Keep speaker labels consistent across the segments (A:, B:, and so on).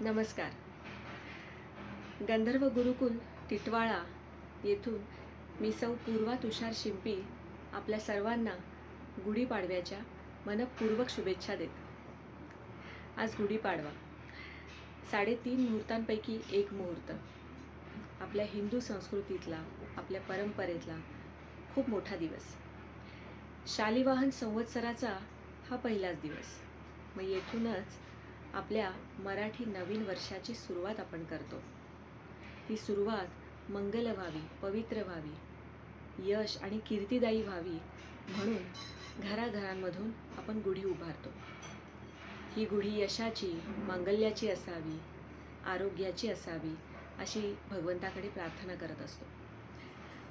A: नमस्कार. गंधर्व गुरुकुल टिटवाळा येथून मी सौ पूर्वा तुषार शिंपी आपल्या सर्वांना गुढीपाडव्याच्या मनपूर्वक शुभेच्छा देते. आज गुढीपाडवा. साडेतीन मुहूर्तांपैकी एक मुहूर्त. आपल्या हिंदू संस्कृतीतला आपल्या परंपरेतला खूप मोठा दिवस. शालिवाहन संवत्सराचा हा पहिलाच दिवस. मग येथूनच आपल्या मराठी नवीन वर्षाची सुरुवात आपण करतो. ती सुरुवात मंगल व्हावी पवित्र व्हावी यश आणि कीर्तिदायी व्हावी म्हणून घराघरांमधून आपण गुढी उभारतो. ही गुढी यशाची मांगल्याची असावी आरोग्याची असावी अशी भगवंताकडे प्रार्थना करत असतो.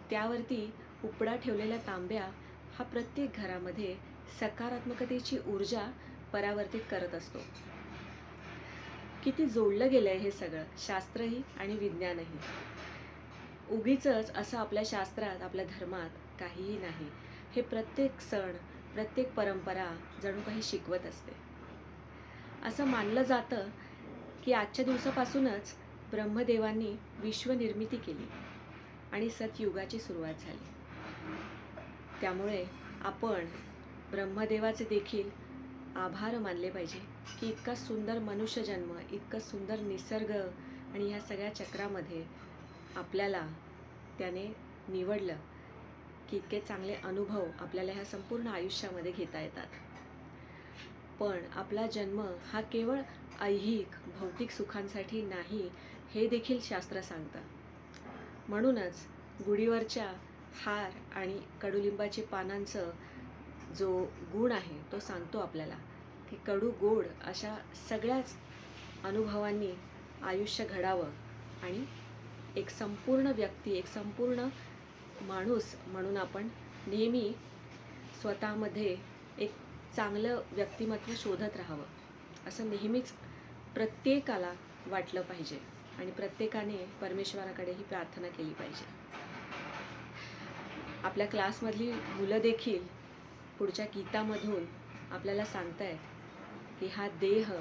A: त्यावरती उपडा ठेवलेल्या तांब्या हा प्रत्येक घरामध्ये सकारात्मकतेची ऊर्जा परावर्तित करत असतो. किती जोडलं गेलं आहे हे सगळं? शास्त्रही आणि विज्ञानही. उगीच असं आपल्या शास्त्रात आपल्या धर्मात काहीही नाही. हे प्रत्येक सण प्रत्येक परंपरा जणू काही शिकवत असते. असं मानलं जातं की आजच्या दिवसापासूनच ब्रह्मदेवांनी विश्वनिर्मिती केली आणि सतयुगाची सुरुवात झाली. त्यामुळे आपण ब्रह्मदेवाचे देखील आभार मानले पाहिजे की इतका सुंदर मनुष्यजन्म इतकं सुंदर निसर्ग आणि ह्या सगळ्या चक्रामध्ये आपल्याला त्याने निवडलं की इतके चांगले अनुभव आपल्याला ह्या संपूर्ण आयुष्यामध्ये घेता येतात. पण आपला जन्म हा केवळ ऐहिक भौतिक सुखांसाठी नाही हे देखील शास्त्र सांगतं. म्हणूनच गुढीवरच्या हार आणि कडुलिंबाची पानांचं जो गुण आहे तो सांगतो आपल्याला की कडू गोड अशा सगळ्याच अनुभवांनी आयुष्य घडावं आणि एक संपूर्ण व्यक्ती एक संपूर्ण माणूस म्हणून आपण नेहमी स्वतःमध्ये एक चांगलं व्यक्तिमत्व शोधत राहावं. असं नेहमीच प्रत्येकाला वाटलं पाहिजे आणि प्रत्येकाने परमेश्वराकडे ही प्रार्थना केली पाहिजे. आपल्या क्लासमधली मुलं देखील पुढच्या गीतामधून आपल्याला सांगतायत की हा देह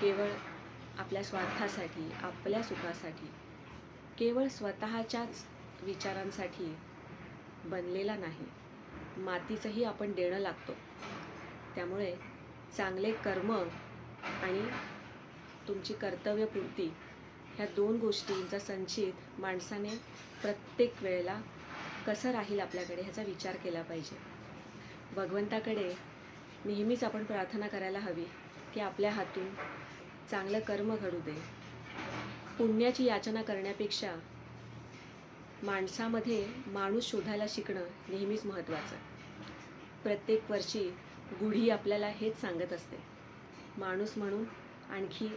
A: केवळ आपल्या स्वार्थासाठी आपल्या सुखासाठी केवळ स्वतःच्याच विचारांसाठी बनलेला नाही. मातीचंही आपण देणं लागतो. त्यामुळे चांगले कर्म आणि तुमची कर्तव्यपूर्ती ह्या दोन गोष्टींचा संचित माणसाने प्रत्येक वेळेला कसं राहील आपल्याकडे ह्याचा विचार केला पाहिजे. भगवंताकडे नेहमीच आपण प्रार्थना करायला हवी की आपल्या हातून चांगलं कर्म घडू दे. पुण्याची याचना करण्यापेक्षा माणसामध्ये माणूस शोधायला शिकणं नेहमीच महत्त्वाचं. प्रत्येक वर्षी गुढी आपल्याला हेच सांगत असते. माणूस म्हणून आणखी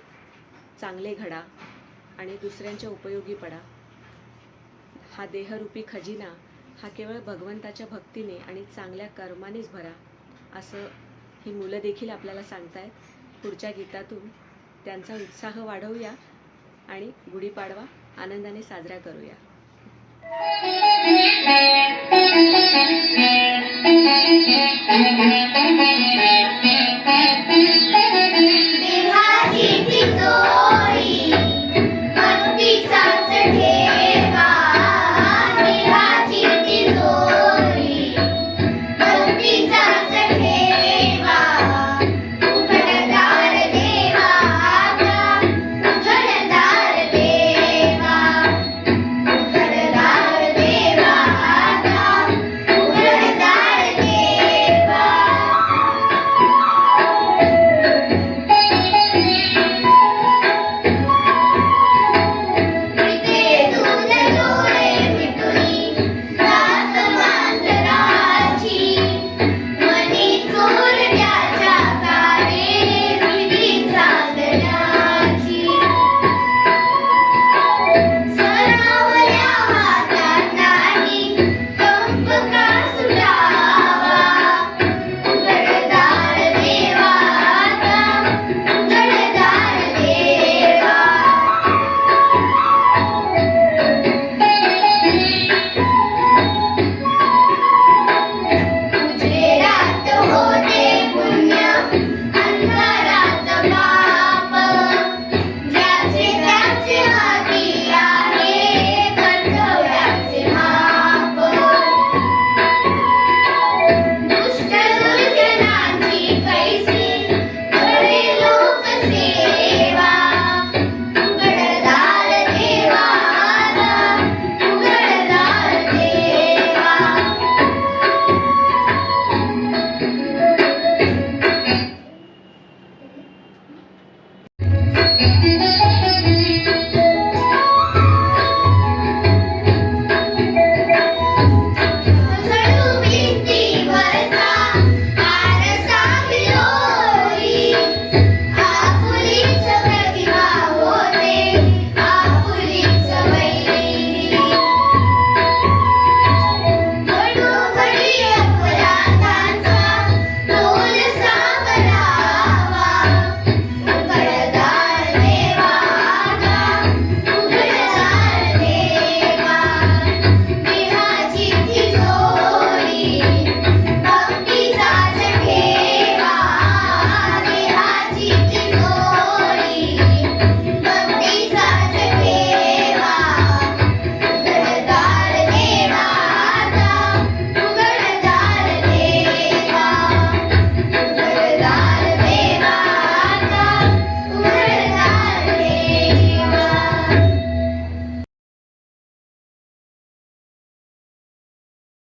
A: चांगले घडा आणि दुसऱ्यांच्या उपयोगी पडा. हा देहरूपी खजिना हा केवळ भगवंताच्या भक्तीने आणि चांगल्या कर्मानेच भरा असं ही मुलं देखील आपल्याला सांगतायत पुढच्या गीतातून त्यांचा उत्साह वाढवूया आणि गुढीपाडवा आनंदाने साजरा करूया
B: Thank you.